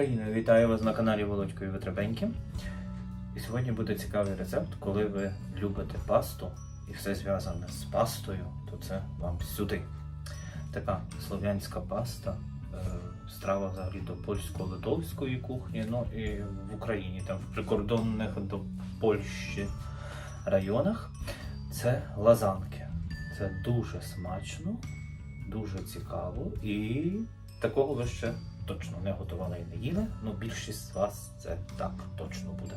України. Вітаю вас на каналі Володько і Витребеньки. І сьогодні буде цікавий рецепт, коли ви любите пасту і все зв'язане з пастою, то це вам сюди. Така слов'янська паста, е, страва взагалі до польсько-литовської кухні, ну і в Україні, там в прикордонних до Польщі районах. Це лазанки. Це дуже смачно, дуже цікаво і такого ви ще точно не готували не їли. Ну, більшість з вас це так точно буде.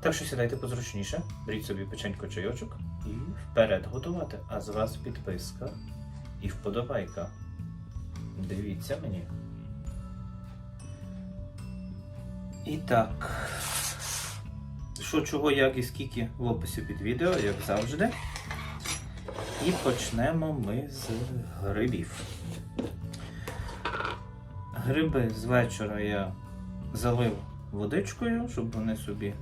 Так що сідайте позручніше, беріть собі печенько чайочок і вперед готувати. А з вас підписка і вподобайка. Дивіться мені. І так. Що, чого, як і скільки в описі під відео, як завжди. І почнемо ми з грибів. Гриби з вечора я залив водичкою, щоб вони собі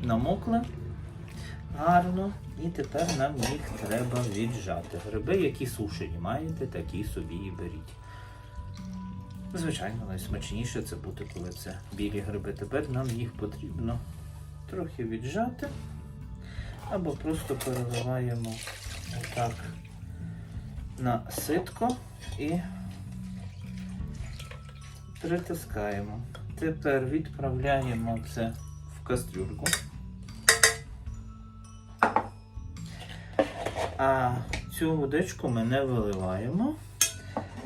намокли гарно. І тепер нам їх треба віджати. Гриби, які сушені маєте, такі собі і беріть. Звичайно, найсмачніше це буде, коли це білі гриби. Тепер нам їх потрібно трохи віджати. Або просто переливаємо отак на ситко і притискаємо. Тепер відправляємо це в кастрюльку. А цю водичку ми не виливаємо.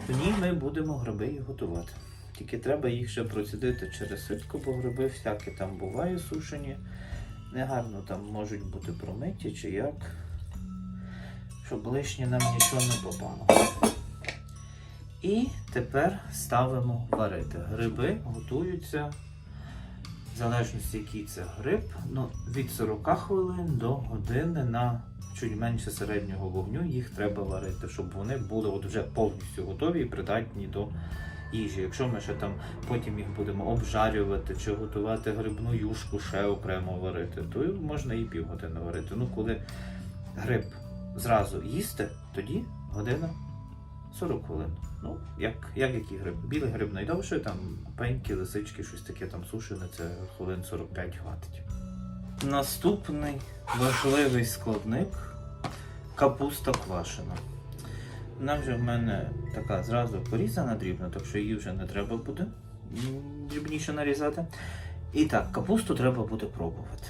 В ній ми будемо гриби готувати. Тільки треба їх ще процідити через ситку, бо гриби всякі там буває сушені. Негарно там можуть бути промиті чи як. Щоб лишнє нам нічого не попало. І тепер ставимо варити. Гриби готуються, в залежності, який це гриб, ну, від 40 хвилин до години на чуть менше середнього вогню їх треба варити, щоб вони були от вже повністю готові і придатні до їжі. Якщо ми ще там потім їх будемо обжарювати чи готувати грибну юшку ще окремо варити, то можна і півгодини варити. Ну, коли гриб зразу їсти, тоді година 40 хвилин. Ну, як, як які гриби. Білий гриб найдовше, там пеньки, лисички, щось таке там сушене, це хвилин 45 хватить. Наступний важливий складник капуста квашена. Вона вже в мене така зразу порізана дрібно, так що її вже не треба буде дрібніше нарізати. І так, капусту треба буде пробувати.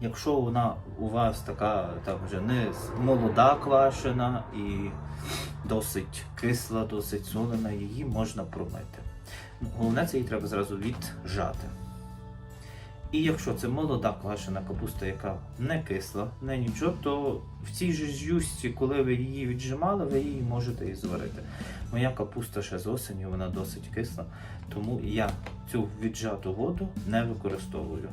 Якщо вона у вас така там вже не молода квашена і досить кисла, досить солена, її можна промити. Ну, Головне, це її треба зразу віджати. І якщо це молода квашена капуста, яка не кисла, не нічого, то в цій же ж коли ви її віджимали, ви її можете і зварити. Моя капуста ще з осені, вона досить кисла, тому я цю віджату воду не використовую.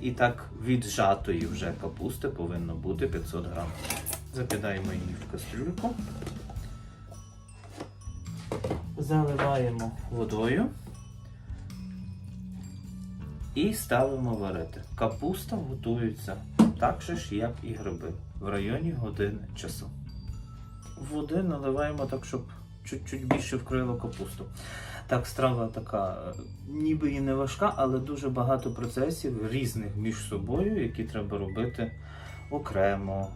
І так віджатої вже капусти повинно бути 500 грам. Закидаємо її в кастрюльку. Заливаємо водою і ставимо варити. Капуста готується так же ж, як і гриби, в районі години часу. Води наливаємо так, щоб чуть-чуть більше вкрило капусту. Так, страва така, е, ніби і не важка, але дуже багато процесів різних між собою, які треба робити окремо.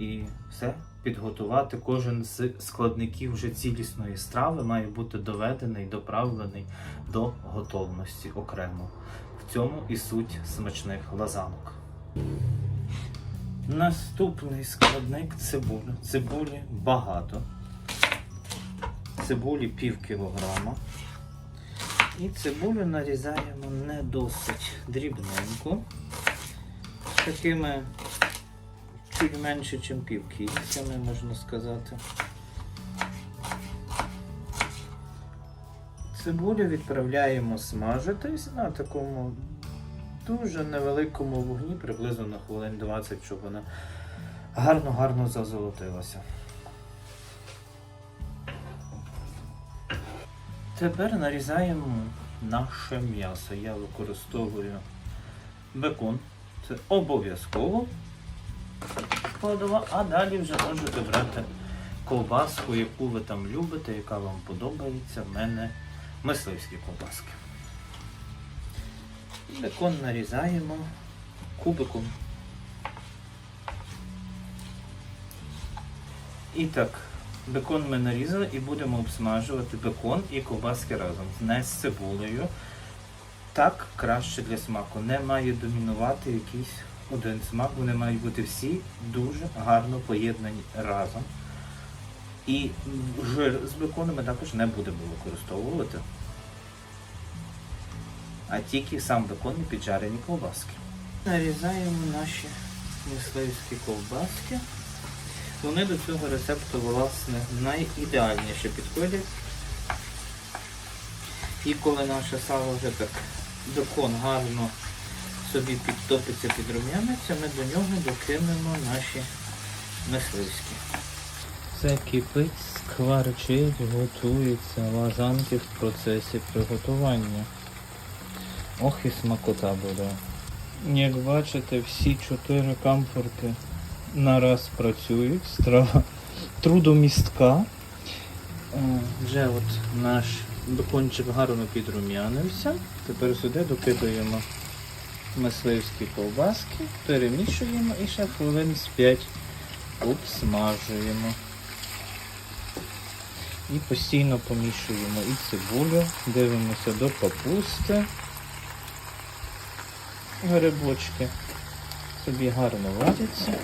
І все підготувати. Кожен з складників вже цілісної страви має бути доведений, доправлений до готовності окремо. В цьому і суть смачних лазанок. Наступний складник цибуля. Цибулі багато. Цибулі пів кілограма. І цибулю нарізаємо не досить дрібненько. Такими чуть менше, ніж пів кільцями, можна сказати. Цибулю відправляємо смажитись на такому дуже невеликому вогні, приблизно на хвилин 20, щоб вона гарно-гарно зазолотилася. Тепер нарізаємо наше м'ясо. Я використовую бекон. Це обов'язково а далі вже можете брати ковбаску, яку ви там любите, яка вам подобається. В мене мисливські ковбаски. Бекон нарізаємо кубиком. І так, бекон ми нарізали і будемо обсмажувати бекон і ковбаски разом. Не з цибулею. Так краще для смаку. Не має домінувати якийсь один смак, вони мають бути всі дуже гарно поєднані разом. І жир з беконом ми також не будемо використовувати. А тільки сам бекон і піджарені ковбаски. Нарізаємо наші мисливські ковбаски. Вони до цього рецепту, власне, найідеальніше підходять. І коли наше сало вже так бекон гарно собі підтопиться, підрум'яниться, ми до нього докинемо наші мисливські. Все кипить, скварчить, готується, лазанки в процесі приготування. Ох і смакота буде. Як бачите, всі чотири камфорки нараз працюють, страва трудомістка. Е, Вже от наш бекончик гарно підрум'янився. Тепер сюди докидаємо мисливські ковбаски, перемішуємо і ще хвилин з 5 обсмажуємо. І постійно помішуємо і цибулю, дивимося до капусти. Грибочки собі гарно варяться.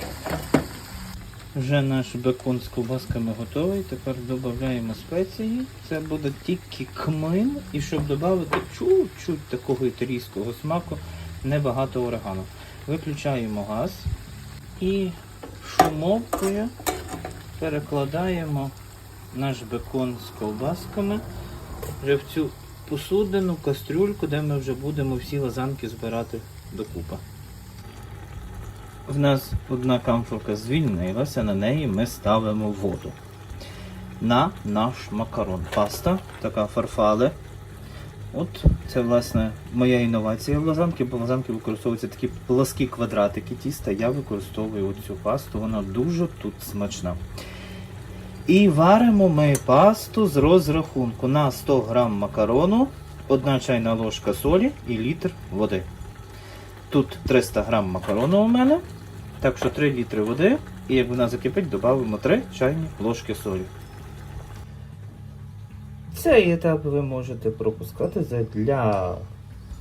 Вже наш бекон з ковбасками готовий. Тепер додаємо спеції. Це буде тільки кмин. І щоб додати чуть-чуть такого італійського смаку, небагато орегану. Виключаємо газ і шумовкою перекладаємо наш бекон з ковбасками вже в цю посудину, кастрюльку, де ми вже будемо всі лазанки збирати докупи. В нас одна камфорка звільнилася, на неї ми ставимо воду. На наш макарон. Паста, така фарфале. От це, власне, моя інновація в лазанки, бо в лазанки використовуються такі пласкі квадратики тіста. Я використовую оцю пасту, вона дуже тут смачна. І варимо ми пасту з розрахунку на 100 грам макарону, 1 чайна ложка солі і літр води. Тут 300 грам макарону у мене, так що 3 літри води, і як вона закипить, додамо 3 чайні ложки солі. Цей етап ви можете пропускати для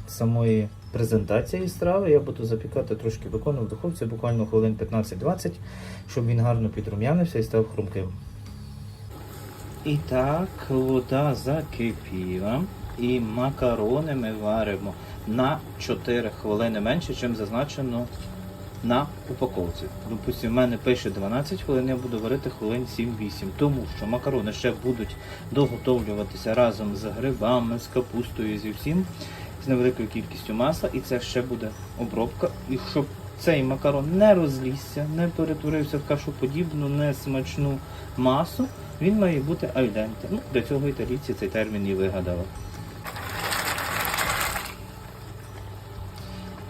самої презентації страви. Я буду запікати трошки бекону в духовці, буквально хвилин 15-20, щоб він гарно підрум'янився і став хрумким. І так, вода закипіла. І макарони ми варимо на 4 хвилини менше, ніж зазначено на упаковці. Допустимо, в мене пише 12 хвилин, я буду варити хвилин 7-8, тому що макарони ще будуть доготовлюватися разом з грибами, з капустою, зі всім, з невеликою кількістю масла, і це ще буде обробка. І щоб цей макарон не розлізся, не перетворився в кашоподібну, несмачну масу, він має бути альденте. Ну, для цього італійці цей термін і вигадали.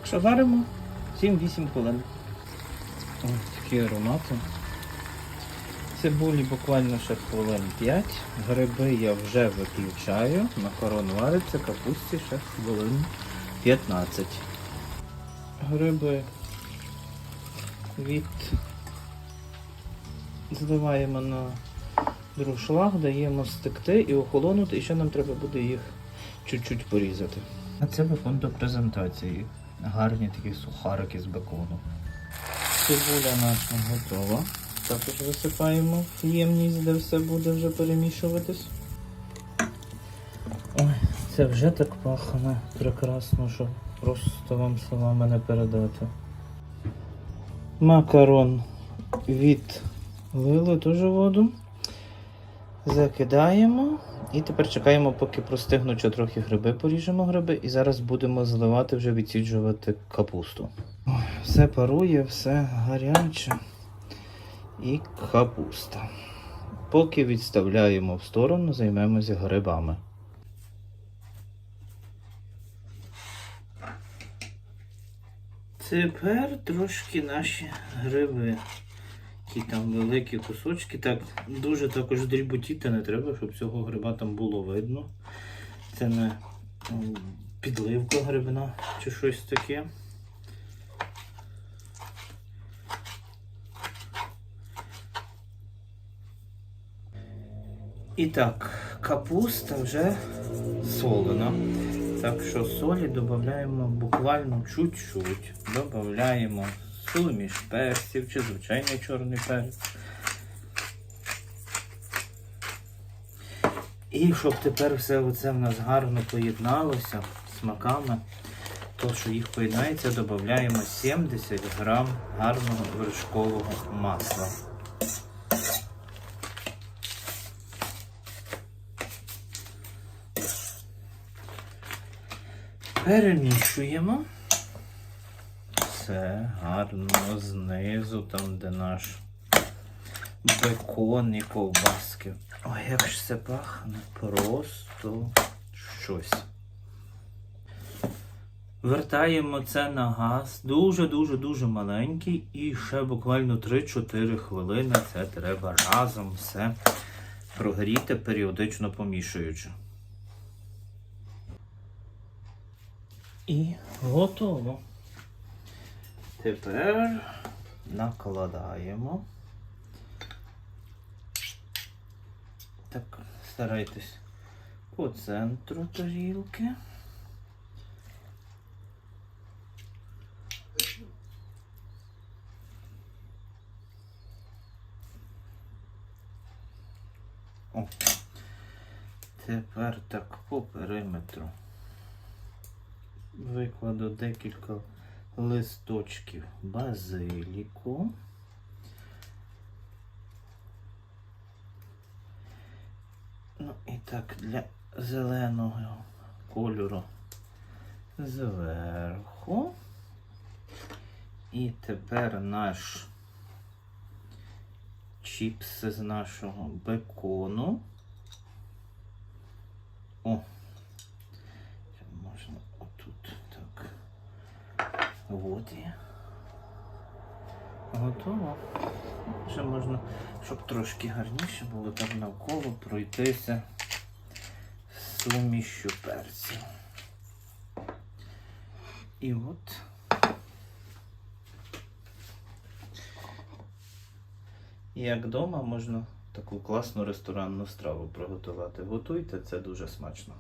Що варимо 7-8 хвилин. Ось такі аромати. Цибулі буквально ще хвилин 5. Гриби я вже виключаю. Макарон вариться, капусті ще хвилин 15. Гриби від зливаємо на друшлаг, даємо стекти і охолонути, і ще нам треба буде їх чуть-чуть порізати. А це бекон до презентації. Гарні такі сухарики з бекону. Цибуля наша готова. Також висипаємо в ємність, де все буде вже перемішуватись. Ой, це вже так пахне прекрасно, що просто вам словами не передати. Макарон відлили теж воду. Закидаємо. І тепер чекаємо, поки простигнуть, що трохи гриби поріжемо гриби. І зараз будемо зливати, вже відсіджувати капусту. Ой, все парує, все гаряче. І капуста. Поки відставляємо в сторону, займемося грибами. Тепер трошки наші гриби. Ті там великі кусочки. Так, дуже також дріботіти не треба, щоб цього гриба там було видно. Це не підливка грибна чи щось таке. І так, капуста вже солена. Так що солі додаємо буквально чуть-чуть. Додаємо суміш перців чи звичайний чорний перець. І щоб тепер все оце в нас гарно поєдналося смаками, то що їх поєднається, додаємо 70 грам гарного вершкового масла. Перемішуємо. Все гарно знизу, там де наш бекон і ковбаски. Ой, як ж це пахне, просто щось. Вертаємо це на газ. Дуже-дуже-дуже маленький. І ще буквально 3-4 хвилини це треба разом все прогріти, періодично помішуючи. І готово. Тепер накладаємо. Так, старайтесь по центру тарілки. О. Тепер так по периметру викладу декілька листочків базиліку. Ну і так для зеленого кольору зверху. І тепер наш чіпс з нашого бекону. О, це можна отут так. От і. Готово. Ще можна, щоб трошки гарніше було так навколо пройтися сумішю перців. І от. Як вдома можна таку класну ресторанну страву приготувати. Готуйте, це дуже смачно.